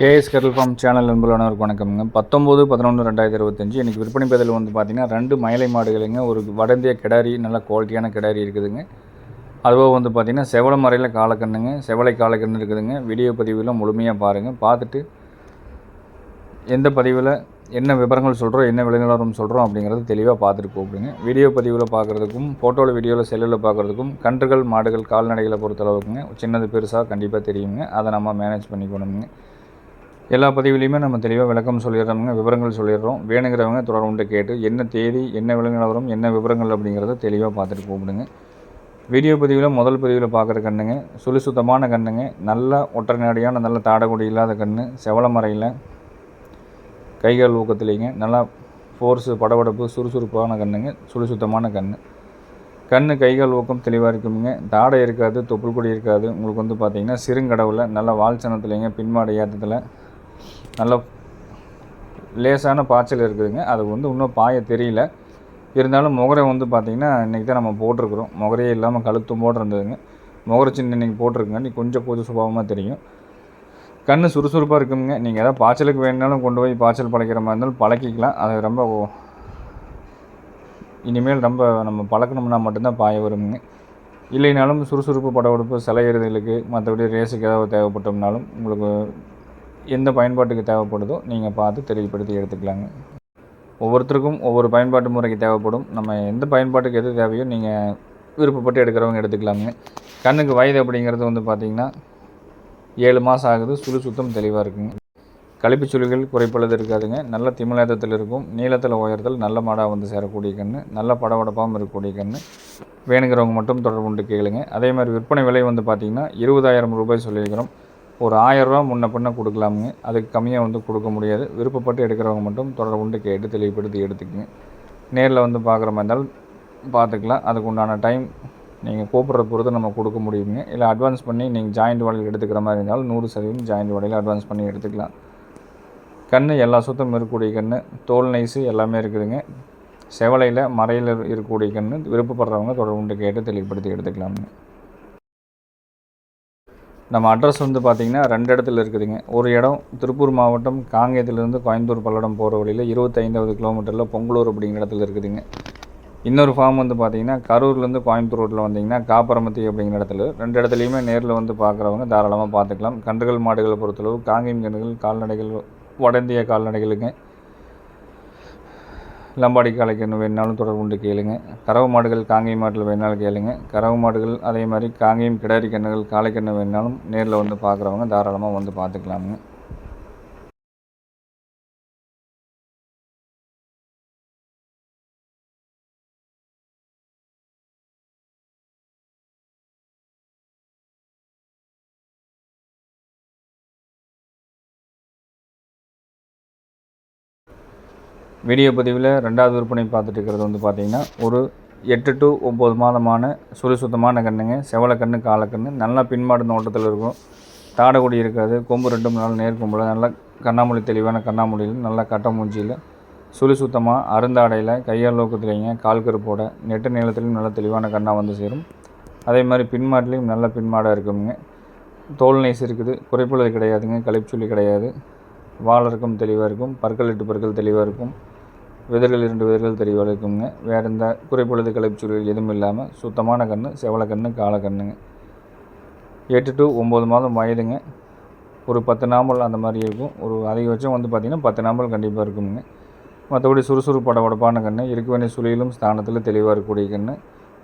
KS கடல் form channel நண்பர்களானவருக்கு வணக்கம்ங்க. பத்தொம்போது பதினொன்று ரெண்டாயிரத்தி இருபத்தஞ்சி இன்றைக்கி விற்பனை பதில் வந்து பார்த்திங்கன்னா ரெண்டு மயிலை மாடுகளுங்க ஒரு வடந்திய கிடாரி நல்ல குவாலிட்டியான கிடாரி இருக்குதுங்க. அதுபோக வந்து பார்த்திங்கன்னா செவல மறையில் காலக்கண்ணுங்க செவலை காலக்கண்ணு இருக்குதுங்க. வீடியோ பதிவில் முழுமையாக பாருங்கள் பார்த்துட்டு எந்த பதிவில் என்ன விவரங்கள் சொல்கிறோம் என்ன விளைநிலவரம் சொல்கிறோம் அப்படிங்கிறது தெளிவாக பார்த்துட்டு கூப்பிடுங்க. வீடியோ பதிவில் பார்க்குறதுக்கும் ஃபோட்டோவில் வீடியோவில் செல்லில் பார்க்குறதுக்கும் கன்றுகள் மாடுகள் கால்நடைகளை பொறுத்தளவுக்குங்க சின்னது பெருசாக கண்டிப்பாக தெரியுங்க. அதை நம்ம மேனேஜ் பண்ணிக்கணுங்க. எல்லா பதிவுலையுமே நம்ம தெளிவாக விளக்கம் சொல்லிடுறோங்க விவரங்கள் சொல்லிடுறோம். வேணுங்கிறவங்க தொடர்ந்து கேட்டு என்ன தேதி என்ன விலங்கினவரம் என்ன விவரங்கள் அப்படிங்கிறத தெளிவாக பார்த்துட்டு கூப்பிடுங்க வீடியோ பதிவில் முதல் பதிவில் பார்க்குற கண்ணுங்க சுழி சுத்தமான கண்ணுங்க நல்ல ஒற்றை நல்ல தாடகுடி இல்லாத கன்று செவலமறையில் கைகால் ஊக்கத்துலேங்க நல்லா ஃபோர்ஸு படபடப்பு சுறுசுறுப்பான கண்ணுங்க சுழி சுத்தமான கண் கண் கைகால் ஊக்கம் தெளிவாக இருக்குங்க. தாடை இருக்காது தொப்புள் கொடி இருக்காது. உங்களுக்கு வந்து பார்த்திங்கன்னா சிறுங்கடவுல நல்ல வால் சனத்துலேங்க பின்மாடை ஏற்றத்தில் நல்ல லேசான பாய்ச்சல் இருக்குதுங்க. அது வந்து இன்னும் பாய தெரியல. இருந்தாலும் முகரை வந்து பார்த்திங்கன்னா இன்றைக்கி தான் நம்ம போட்டிருக்குறோம். முகரையே இல்லாமல் கழுத்தும் இருந்ததுங்க முகரை சின்ன இன்றைக்கி போட்டிருக்குங்க. நீ கொஞ்சம் கொஞ்சம் சுபாவமாக தெரியும். கண் சுறுசுறுப்பாக இருக்குங்க. நீங்கள் எதாவது பாய்ச்சலுக்கு வேணுனாலும் கொண்டு போய் பாய்ச்சல் பழக்கிற மாதிரி இருந்தாலும் பழக்கிக்கலாம். அது ரொம்ப இனிமேல் ரொம்ப நம்ம பழக்கணும்னா மட்டும்தான் பாய வருங்க. இல்லைனாலும் சுறுசுறுப்பு படவெடுப்பு சிலையிறதுகளுக்கு மற்றபடி ரேஸுக்கு ஏதாவது தேவைப்பட்டோம்னாலும் உங்களுக்கு எந்த பயன்பாட்டுக்கு தேவைப்படுதோ நீங்கள் பார்த்து தெளிவுபடுத்தி எடுத்துக்கலாங்க. ஒவ்வொருத்தருக்கும் ஒவ்வொரு பயன்பாட்டு முறைக்கு தேவைப்படும். நம்ம எந்த பயன்பாட்டுக்கு எது தேவையோ நீங்கள் விருப்பப்பட்டு எடுக்கிறவங்க எடுத்துக்கலாங்க. கண்ணுக்கு வயது அப்படிங்கிறது வந்து பார்த்திங்கன்னா ஏழு மாதம் ஆகுது. சுழு சுத்தம் தெளிவாக இருக்குங்க. கழிப்பு சுழிகள் குறைப்பளது இருக்காதுங்க. நல்ல திமிழேதத்தில் இருக்கும். நீளத்தில் உயர்தல் நல்ல மாடாக வந்து சேரக்கூடிய கன்று நல்ல படபடப்பாகவும் இருக்கக்கூடிய கன்று வேணுங்கிறவங்க மட்டும் தொடர்பு கொண்டு கேளுங்க. அதே மாதிரி விற்பனை விலை வந்து பார்த்திங்கன்னா இருபதாயிரம் ரூபாய் சொல்லியிருக்கிறோம். ஒரு ஆயரூவா முன்ன பின்ன கொடுக்கலாமுங்க. அதுக்கு கம்மியாக வந்து கொடுக்க முடியாது. விருப்பப்பட்டு எடுக்கிறவங்க மட்டும் தொடர்பு கொண்டு கேட்டு தெளிவுபடுத்தி எடுத்துக்கங்க. நேரில் வந்து பார்க்குற மாதிரி இருந்தாலும் பார்த்துக்கலாம் அதுக்கு உண்டான டைம் நீங்கள் கூப்பிட்ற பொறுத்து நம்ம கொடுக்க முடியுங்க. இல்லை அட்வான்ஸ் பண்ணி நீங்கள் ஜாயிண்ட் வலையில் எடுத்துக்கிற மாதிரி இருந்தாலும் நூறு சதவீதம் ஜாயிண்ட் வலையில் அட்வான்ஸ் பண்ணி எடுத்துக்கலாம். கண் எல்லா சுத்தமும் இருக்கக்கூடிய கண் தோல் நைஸு எல்லாமே இருக்குதுங்க. செவலையில் மறையில் இருக்கக்கூடிய கண் விருப்பப்படுறவங்க தொடர்பு கேட்டு தெளிவுபடுத்தி எடுத்துக்கலாமுங்க. நம்ம அட்ரஸ் வந்து பார்த்திங்கன்னா ரெண்டு இடத்துல இருக்குதுங்க. ஒரு இடம் திருப்பூர் மாவட்டம் காங்கேயத்துலேருந்து கோயம்புத்தூர் பல்லடம் போகிற வழியில் இருபத்தைந்தாவது கிலோமீட்டரில் பொங்கலூர் அப்படிங்கிற இடத்துல இருக்குதுங்க. இன்னொரு ஃபார்ம் வந்து பார்த்திங்கன்னா கரூர்லேருந்து கோயம்புத்தூர் ரோட்டில் வந்திங்கன்னா காப்பரமத்தி அப்படிங்கிற இடத்துல. ரெண்டு இடத்துலையுமே நேரில் வந்து பார்க்குறவங்க தாராளமாக பார்த்துக்கலாம் கன்றுகள் மாடுகளை பொறுத்தளவு காங்கேயம் கன்றுகள் கால்நடைகள் வடந்திய கால்நடைகளுங்க. லம்பாடி காலைக்கு வேணாலும் தொடர்பு கொண்டு கேளுங்க. கறவு மாடுகள் காங்கேயம் மாட்டில் வேணாலும் கேளுங்க. கறவு மாடுகள் அதே மாதிரி காங்கேயம் கிடாரி கண்ணுகள் காளைக்கண்ணு வேணாலும் நேரில் வந்து பார்க்குறவங்க தாராளமாக வந்து பார்த்துக்கலாமுங்க. வீடியோ பதிவில் ரெண்டாவது விற்பனை பார்த்துட்டு இருக்கிறது வந்து பார்த்திங்கன்னா ஒரு எட்டு டு ஒம்பது மாதமான சுழி சுத்தமான கண்ணுங்க செவலை கண்ணு காலக்கண்ணு நல்லா பின்மாடு நோட்டத்தில் இருக்கும். தாடகுடி இருக்காது கொம்பு ரெண்டு மூணு நாள் நேர்கொம்பில் நல்லா கண்ணாமூலி தெளிவான கண்ணாமூலியில் நல்லா கட்ட மூஞ்சியில் சுழி சுத்தமாக அருந்தாடையில் கையால் நோக்கத்துலேங்க கால் கருப்போட நெட்டு நீளத்துலையும் நல்லா தெளிவான கண்ணாக வந்து சேரும். அதே மாதிரி பின்மாட்டிலையும் நல்ல பின்மாடாக இருக்குங்க. தோல் நைஸ் இருக்குது குறைப்புள்ளது கிடையாதுங்க கழிப்புச்சொல்லி கிடையாது. வாழருக்கும் தெளிவாக இருக்கும் பற்கள் எட்டு பற்கள் தெளிவாக இருக்கும் விதர்கள் இரண்டு விதர்கள் தெளிவாக இருக்குங்க வேறு எந்த குறைப்பொழுது கழிப்புச்சொல்கள் எதுவும் இல்லாமல் சுத்தமான கன்று செவலை கன்று காலை எட்டு டு ஒம்பது மாதம் வயதுங்க. ஒரு பத்து நாம்பல் அந்த மாதிரி இருக்கும். ஒரு அதிகபட்சம் வந்து பார்த்திங்கன்னா பத்து நாம்பல் கண்டிப்பாக இருக்குங்க. மற்றபடி சுறுசுறுப்பு படபடப்பான கன்று இருக்க வேண்டிய சுழியிலும் ஸ்தானத்தில் தெளிவாக இருக்கக்கூடிய கன்று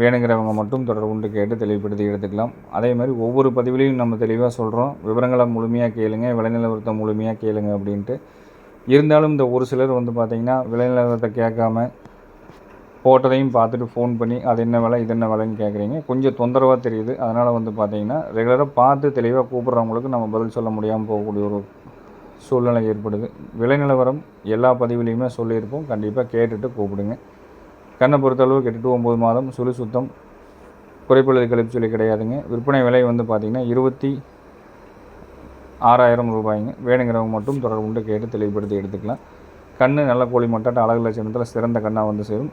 வேணுங்கிறவங்க மட்டும் தொடர்பு கொண்டு கேட்டு தெளிவுபடுத்தி எடுத்துக்கலாம். அதே மாதிரி ஒவ்வொரு பதிவுலையும் நம்ம தெளிவாக சொல்கிறோம் விவரங்களை முழுமையாக கேளுங்க விளைநிலவரத்தை முழுமையாக கேளுங்க அப்படின்ட்டு. இருந்தாலும் இந்த ஒரு சிலர் வந்து பார்த்திங்கன்னா விளைநிலவரத்தை கேட்காம போட்டதையும் பார்த்துட்டு ஃபோன் பண்ணி அது என்ன விலை இது என்ன விலைன்னு கேட்குறீங்க. கொஞ்சம் தொந்தரவாக தெரியுது. அதனால் வந்து பார்த்திங்கன்னா ரெகுலராக பார்த்து தெளிவாக கூப்பிட்றவங்களுக்கு நம்ம பதில் சொல்ல முடியாமல் போகக்கூடிய ஒரு சூழ்நிலை ஏற்படுது. விளைநிலவரம் எல்லா பதிவுலேயுமே சொல்லியிருப்போம். கண்டிப்பாக கேட்டுட்டு கூப்பிடுங்க. கண்ணை பொறுத்தளவு எட்டு ஒம்பது மாதம் சுழி சுத்தம் குறைப்பழுது கழிப்பு சொல்லி கிடையாதுங்க. விற்பனை விலை வந்து பார்த்திங்கன்னா இருபத்தி ஆறாயிரம் ரூபாய்ங்க. வேணுங்கிறவங்க மட்டும் தொடர்பு கொண்டு கேட்டு தெளிவுபடுத்தி எடுத்துக்கலாம். கண் நல்ல கோழி மட்டாட்ட அழகு லட்சணத்தில் சிறந்த கண்ணாக வந்து சேரும்.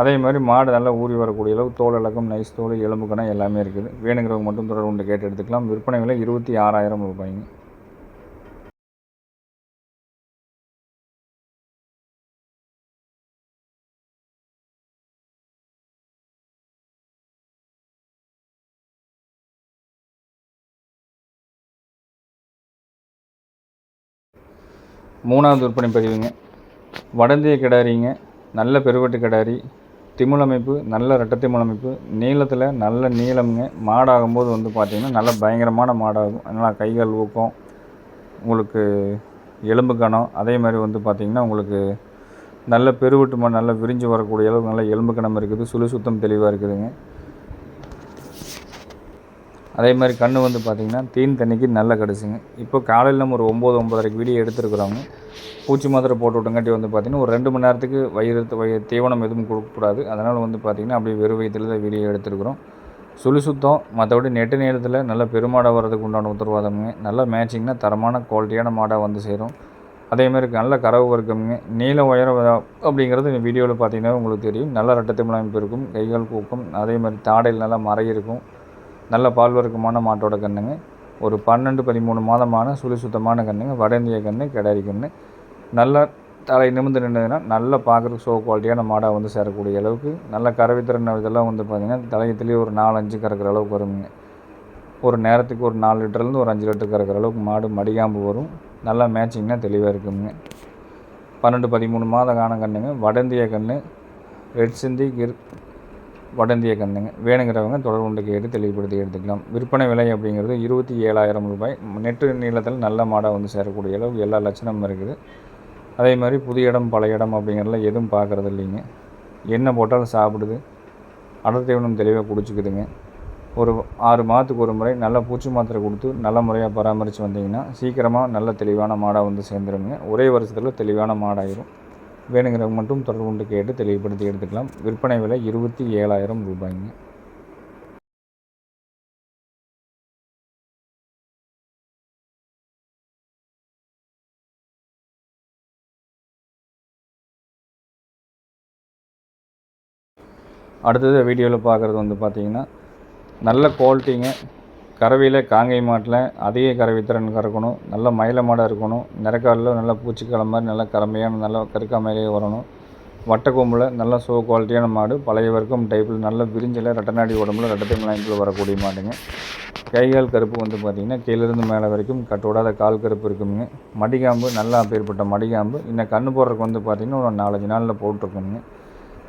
அதே மாதிரி மாடு நல்லா ஊறி வரக்கூடிய அளவு தோல் இலக்கம் நைஸ் தோல் எலும்பு கணம் எல்லாமே இருக்குது. வேணுங்கிறவங்க மட்டும் தொடர்பு கொண்டு கேட்டு எடுத்துக்கலாம். விற்பனை விலை இருபத்தி ஆறாயிரம் ரூபாய்ங்க. மூணாவது விற்பனை பதிவுங்க. வடந்திய கிடாரிங்க நல்ல பெருவெட்டு கிடாரி திமிழமைப்பு நல்ல ரெட்டை திமிழமைப்பு நீளத்தில் நல்ல நீளம்ங்க. மாடாகும்போது வந்து பார்த்திங்கன்னா நல்ல பயங்கரமான மாடாகும். நல்லா கைகள் ஊக்கம் உங்களுக்கு எலும்பு கணம் அதே மாதிரி வந்து பார்த்திங்கன்னா உங்களுக்கு நல்ல பெருவெட்டு மா நல்ல விரிஞ்சு வரக்கூடிய அளவுக்கு நல்ல எலும்பு கணம் இருக்குது. சுழி சுத்தம் தெளிவாக இருக்குதுங்க. அதே மாதிரி கண் வந்து பார்த்திங்கன்னா தீன் தண்ணிக்கு நல்ல கிடச்சிங்க. இப்போ காலையில் நம்ம ஒரு ஒம்பது ஒம்பதரைக்கு வீடியோ எடுத்துருக்குறவங்க பூச்சி மாத்திரை போட்டு விட்டங்காட்டி வந்து பார்த்திங்கன்னா ஒரு ரெண்டு மணி நேரத்துக்கு வயிறு வய தீவனம் எதுவும் கொடுக்கக்கூடாது. அதனால் வந்து பார்த்திங்கன்னா அப்படியே வெறும் வயிற்றில் தான் வீடியோ எடுத்துருக்குறோம். சுழி சுத்தம் மற்றபடி நெட்டு நேரத்தில் நல்ல பெருமாடாக வர்றதுக்கு உண்டான உத்தரவாதமுங்க. நல்லா மேட்சிங்னா தரமான குவாலிட்டியான மாடாக வந்து சேரும். அதேமாதிரி நல்ல கறவு வர்க்கமுங்க. நீள உயரம் அப்படிங்கிறது இந்த வீடியோவில் பார்த்தீங்கன்னா உங்களுக்கு தெரியும். நல்ல ரெட்டத்தை அமைப்பு இருக்கும் கைகள் கூக்கும் அதே மாதிரி தாடையில் நல்லா மறை இருக்கும் நல்ல பால்வர்க்கமான மாட்டோட கண்ணுங்க ஒரு பன்னெண்டு பதிமூணு மாதமான சுழி சுத்தமான கண்ணுங்க வட இந்திய கன்று கிடாரி கன்று நல்ல தலை நிமிர்ந்து நின்றதுன்னா நல்ல பார்க்குறதுக்கு ஷோ குவாலிட்டியான மாடாக வந்து சேரக்கூடிய அளவுக்கு நல்ல கறவைத்திறன் இதெல்லாம் வந்து பார்த்திங்கன்னா தலையத்துலேயே ஒரு நாலு அஞ்சு கறக்கிற அளவுக்கு வருங்க. ஒரு நேரத்துக்கு ஒரு நாலு லிட்டர்லேருந்து ஒரு அஞ்சு லிட்டர் கறக்கிற அளவுக்கு மாடு மடிகாம்பு வரும். நல்லா மேட்சிங்னா தெளிவாக இருக்குங்க. பன்னெண்டு பதிமூணு மாத காண கண்ணுங்க. வடந்திய கன்று ரெட் சிந்தி கிர் வடந்திய கண்ணுங்க வேணுங்கிறவங்க தொடர்பு கொண்டு கேட்டு தெளிவுபடுத்தி எடுத்துக்கலாம். விற்பனை விலை அப்படிங்கிறது இருபத்தி ஏழாயிரம் ரூபாய். நெட்டு நீளத்தில் நல்ல மாடாக வந்து சேரக்கூடிய அளவுக்கு எல்லா லட்சணமும் இருக்குது. அதே மாதிரி புதிய இடம் பழைய இடம் அப்படிங்கிறதுல எதுவும் பார்க்குறது இல்லைங்க. என்ன போட்டாலும் சாப்பிடுது. அடர் தீவனம் தெளிவாக குடிச்சிக்குதுங்க. ஒரு ஆறு மாதத்துக்கு ஒரு முறை நல்ல பூச்சி மாத்திரை கொடுத்து நல்ல முறையாக பராமரித்து வந்தீங்கன்னா சீக்கிரமாக நல்ல தெளிவான மாடாக வந்து சேர்ந்துருங்க. ஒரே வருஷத்தில் தெளிவான மாடாயிரும். வேணுங்கிறவங்க மட்டும் தொடர்பு கொண்டு கேட்டு தெளிவுபடுத்தி எடுத்துக்கலாம். விற்பனை விலை இருபத்தி ஏழாயிரம் ரூபாய்ங்க. அடுத்தது வீடியோவில் பார்க்குறது வந்து பார்த்திங்கன்னா நல்ல குவாலிட்டிங்க கறவையில் காங்கை மாட்டில் அதிக கறவை திறன் கறக்கணும். நல்ல மயில மாடாக இருக்கணும். நிறக்காலில் நல்ல பூச்சிக்கலை மாதிரி நல்ல கறமையான நல்ல கருக்காமையிலே வரணும். வட்டக்கோம்பில் நல்ல சோ குவாலிட்டியான மாடு பழைய வர்க்கம் டைப்பில் நல்ல விரிஞ்சில் ரெட்டநாடி உடம்புல ரெட்டத்தை லைனில் வரக்கூடிய மாடுங்க. கைகால் கருப்பு வந்து பார்த்திங்கன்னா கீழேருந்து மேலே வரைக்கும் கட்டோடாத கால் கருப்பு இருக்குங்க. மடிகாம்பு நல்லா அப்பேற்பட்ட மடிகாம்பு. இன்னும் கண்ணு போடுறதுக்கு வந்து பார்த்திங்கன்னா ஒரு நாலஞ்சு நாளில் போட்டிருக்குங்க.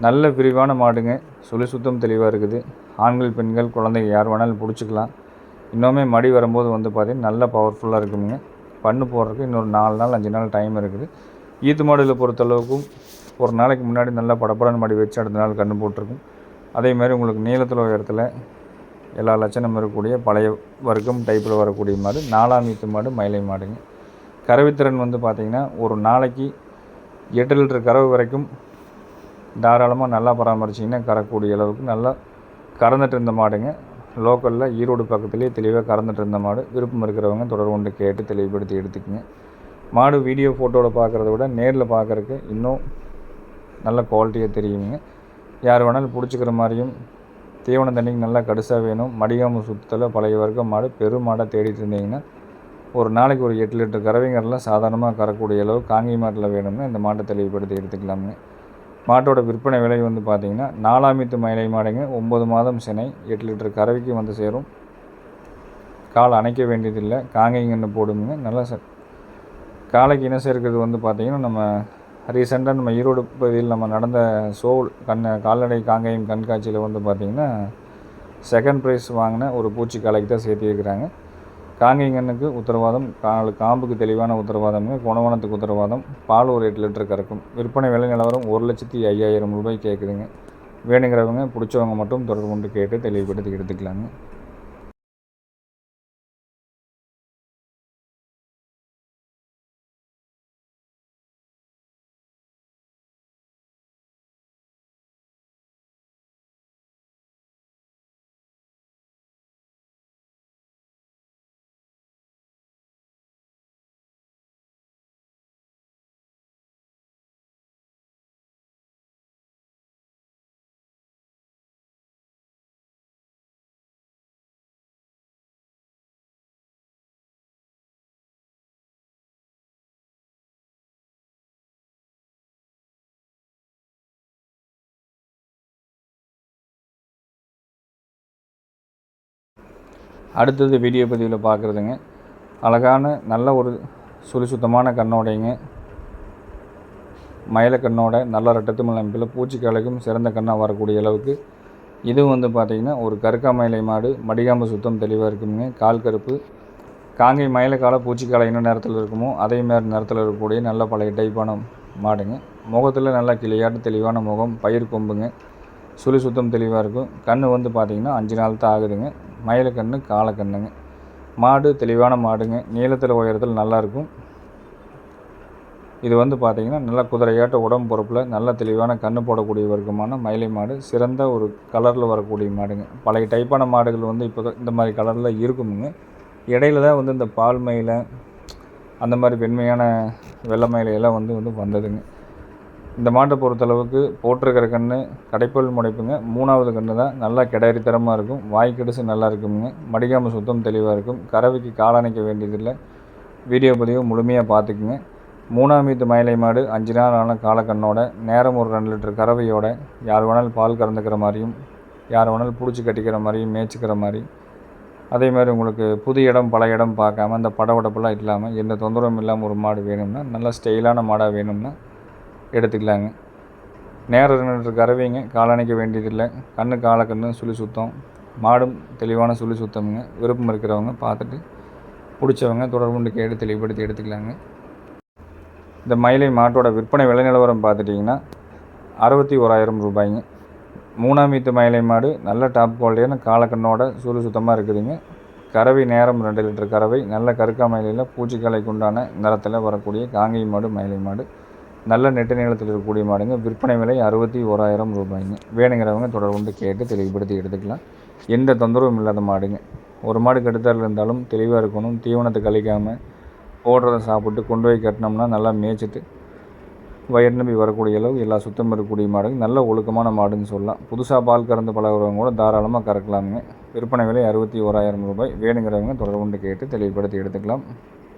நல்ல விரிவான மாடுங்க. சுழி சுத்தம் தெளிவாக இருக்குது. ஆண்கள் பெண்கள் குழந்தைங்க யார் வேணாலும் பிடிச்சிக்கலாம். இன்னுமே மடி வரும்போது வந்து பார்த்திங்கன்னா நல்லா பவர்ஃபுல்லாக இருக்குங்க. பண்ணு போடுறதுக்கு இன்னொரு நாலு நாள் அஞ்சு நாள் டைம் இருக்குது. ஈத்து மாடுகளை பொறுத்தளவுக்கும் ஒரு நாளைக்கு முன்னாடி நல்லா படப்படன்னு மடி வச்சு அடுத்த நாள் கன்று போட்டிருக்கும். அதேமாதிரி உங்களுக்கு நீளத்தில் உயரத்தில் எல்லா லட்சணம் இருக்கக்கூடிய பழைய வர்க்கம் டைப்பில் வரக்கூடிய மாடு நாலாம் ஈத்து மாடு மயிலை மாடுங்க. கறவைத்திறன் வந்து பார்த்திங்கன்னா ஒரு நாளைக்கு எட்டு லிட்டர் கறவை வரைக்கும் தாராளமாக நல்லா பராமரிச்சிங்கன்னா கறக்கூடிய அளவுக்கு நல்லா கறந்துட்டு இருந்த மாடுங்க. லோக்கலில் ஈரோடு பக்கத்துலேயே தெளிவாக கறந்துட்டு இருந்த மாடு விருப்பம் இருக்கிறவங்க தொடர்பு கொண்டு கேட்டு தெளிவுபடுத்தி எடுத்துக்கங்க. மாடு வீடியோ ஃபோட்டோவில் பார்க்குறத விட நேரில் பார்க்குறக்கு இன்னும் நல்ல குவாலிட்டியாக தெரியுங்க. யார் வேணாலும் பிடிச்சிக்கிற மாதிரியும் தீவன தண்ணிக்கு நல்லா கடுசாக வேணும். மடிகாம சுத்தத்தில் பழைய வர்க்கம் மாடு பெரும் மாடாக தேடிட்டு இருந்தீங்கன்னா ஒரு நாளைக்கு ஒரு எட்டு லிட்டர் கறவைங்கிறலாம் சாதாரணமாக கறக்கூடிய அளவு காங்கி மாட்டில் வேணும்னா இந்த மாட்டை தெளிவுபடுத்தி எடுத்துக்கலாமுங்க. மாட்டோட விற்பனை விலை வந்து பார்த்திங்கன்னா நாலாமித்து மயிலை மாடுங்க ஒம்பது மாதம் சினை எட்டு லிட்டர் கறவைக்கு வந்து சேரும். கால் அணைக்க வேண்டியதில்லை காங்கைங்கன்னு போடுங்க நல்லா ச காலைக்கு இனம் சேர்க்கிறது வந்து பார்த்திங்கன்னா நம்ம ரீசெண்டாக நம்ம ஈரோடு பகுதியில் நம்ம நடந்த சோல் கண் கால்நடை காங்கேயம் கண்காட்சியில் வந்து பார்த்திங்கன்னா செகண்ட் ப்ரைஸ் வாங்கின ஒரு பூச்சி காலைக்கு தான் சேர்த்து வைக்கிறாங்க உத்தரவாதம் காலு காம்புக்கு தெளிவான உத்தரவாதம்ங்க குணவனத்துக்கு உத்தரவாதம் பால் ஒரு எட்டு லிட்டர் கறக்கும். விற்பனை விலை நிலவரம் ஒரு லட்சத்தி ஐயாயிரம் ரூபாய் கேட்குதுங்க. வேணுங்கிறவங்க பிடிச்சவங்க மட்டும் தொடர்பு கொண்டு கேட்டு தெளிவுபடுத்தி எடுத்துக்கலாங்க. அடுத்தது வீடியோ பதிவில் பார்க்குறதுங்க அழகான நல்ல ஒரு சுழி சுத்தமான கண்ணோடைங்க. மயிலக்கண்ணோட நல்ல ரெட்டத்து அமைப்பில் பூச்சிக்காலைக்கும் சிறந்த கண்ணாக வரக்கூடிய அளவுக்கு. இதுவும் வந்து பார்த்திங்கன்னா ஒரு கருக்கா மயிலை மாடு மடிகாம்பு சுத்தம் தெளிவாக இருக்குங்க. கால் கருப்பு. காங்கை மயிலக்கால பூச்சிக்காலை என்ன நேரத்தில் இருக்குமோ அதே மாதிரி நேரத்தில் இருக்கக்கூடிய நல்ல பழைய டைப்பான மாடுங்க. முகத்தில் நல்லா கிளியாட்டு தெளிவான முகம் பயிர் கொம்புங்க. சுழி சுத்தம் தெளிவாக இருக்கும். கண் வந்து பார்த்திங்கன்னா அஞ்சு நாள் தான் ஆகுதுங்க. மயிலக்கண்ணு காலக்கண்ணுங்க. மாடு தெளிவான மாடுங்க. நீளத்தில் உயரத்தில் நல்லாயிருக்கும் இது வந்து பார்த்திங்கன்னா நல்லா குதிரையாட்ட உடம்பு பொறுப்பில் நல்ல தெளிவான கன்று போடக்கூடிய வர்க்கமான மயிலை மாடு. சிறந்த ஒரு கலரில் வரக்கூடிய மாடுங்க. பழைய டைப்பான மாடுகள் வந்து இப்போ இந்த மாதிரி கலரில் இருக்குமுங்க. இடையில தான் வந்து இந்த பால் மயிலை அந்த மாதிரி வெண்மையான வெள்ளை மயிலையெல்லாம் வந்து வந்து வந்ததுங்க. இந்த மாட்டை பொறுத்தளவுக்கு போட்டிருக்கிற கன்று கடைப்பல் முடைப்புங்க. மூணாவது கன்று தான் நல்லா கிடாரித்தரமாக இருக்கும். வாய் நல்லா இருக்குங்க மடிக்காமல் சுத்தம் தெளிவாக இருக்கும். கறவைக்கு காலணிக்க வேண்டியதில்லை. வீடியோ பதிவு முழுமையாக பார்த்துக்குங்க மூணாம் வீத்து மயிலை மாடு அஞ்சு நாள் ஆன காலக்கண்ணோட நேரம் ஒரு ரெண்டு லிட்டர் கறவையோட யார் வேணாலும் பால் கறந்துக்கிற மாதிரியும் யார் வேணாலும் பிடிச்சி கட்டிக்கிற மாதிரியும் மேய்ச்சிக்கிற மாதிரி. அதே மாதிரி உங்களுக்கு புது இடம் பல இடம் பார்க்காம அந்த படவடப்பெல்லாம் இல்லாமல் எந்த தொந்தரவும் இல்லாமல் ஒரு மாடு வேணும்னா நல்லா ஸ்டைலான மாடாக வேணும்னா எடுத்துக்கலாங்க. நேரம் ரெண்டு லிட்டர் கறவைங்க காலணிக்க வேண்டியதில்லை. கண்ணு காலக்கண்ணு சுழி சுத்தம். மாடும் தெளிவான சுழி சுத்தமுங்க. விருப்பம் இருக்கிறவங்க பார்த்துட்டு பிடிச்சவங்க தொடர்புண்டு கேட்டு தெளிவுபடுத்தி எடுத்துக்கலாங்க. இந்த மயிலை மாட்டோட விற்பனை விலை நிலவரம் பார்த்துட்டிங்கன்னா அறுபத்தி ஓராயிரம் ரூபாய்ங்க. மூணாம் வீத்து மயிலை மாடு நல்ல டாப் குவாலிட்டியான காலக்கண்ணோட சூடு சுத்தமாக இருக்குதுங்க. கறவை நேரம் ரெண்டு லிட்டர் கறவை நல்ல கருக்கா மயிலையில் பூச்சிக்கலைக்கு உண்டான நிறத்தில் வரக்கூடிய காங்கை மாடு மயிலை மாடு. நல்ல நெட்டு நீளத்தில் இருக்கக்கூடிய மாடுங்க. விற்பனை விலை அறுபத்தி ஓராயிரம் ரூபாய்ங்க. வேணுங்கிறவங்க தொடர்பு கேட்டு தெளிவுபடுத்தி எடுத்துக்கலாம். எந்த தொந்தரவும் இல்லாத மாடுங்க. ஒரு மாடு கெடுத்தால் இருந்தாலும் தெளிவாக இருக்கணும். தீவனத்தை கழிக்காமல் போடுறத சாப்பிட்டு கொண்டு போய் கட்டினோம்னா நல்லா மேய்ச்சிட்டு வயிறு நம்பி வரக்கூடிய அளவு எல்லா சுத்தம் இருக்கக்கூடிய மாடுங்க. நல்ல ஒழுக்கமான மாடுன்னு சொல்லலாம். புதுசாக பால் கறந்து பழகிறவங்க கூட தாராளமாக கறக்கலாமுங்க. விற்பனை விலை அறுபத்தி ஓராயிரம் ரூபாய். வேணுங்கிறவங்க தொடர்பு கேட்டு தெளிவுபடுத்தி எடுத்துக்கலாம்.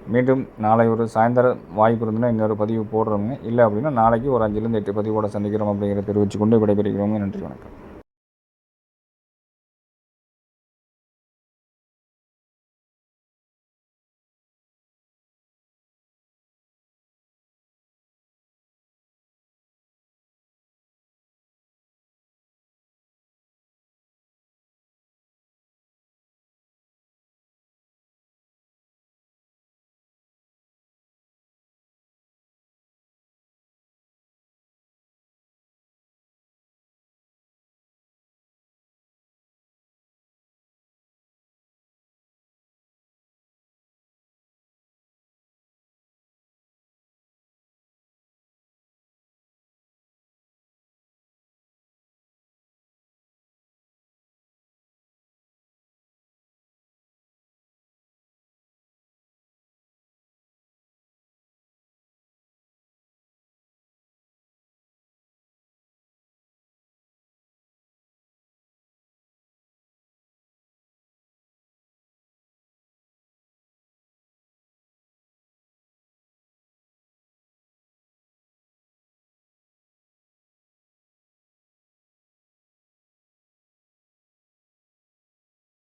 மீண்டும் நாளை ஒரு சாயந்தரம் வாய்ப்பு இருந்ததுன்னா இன்னொரு பதிவு போடுறோங்க. இல்லை அப்படின்னா நாளைக்கு ஒரு அஞ்சுலேருந்து எட்டு பதிவோட சந்திக்கிறோம் அப்படிங்கிறத தெரிவித்துக்கொண்டு விடைபெறுகிறோங்க. நன்றி வணக்கம்.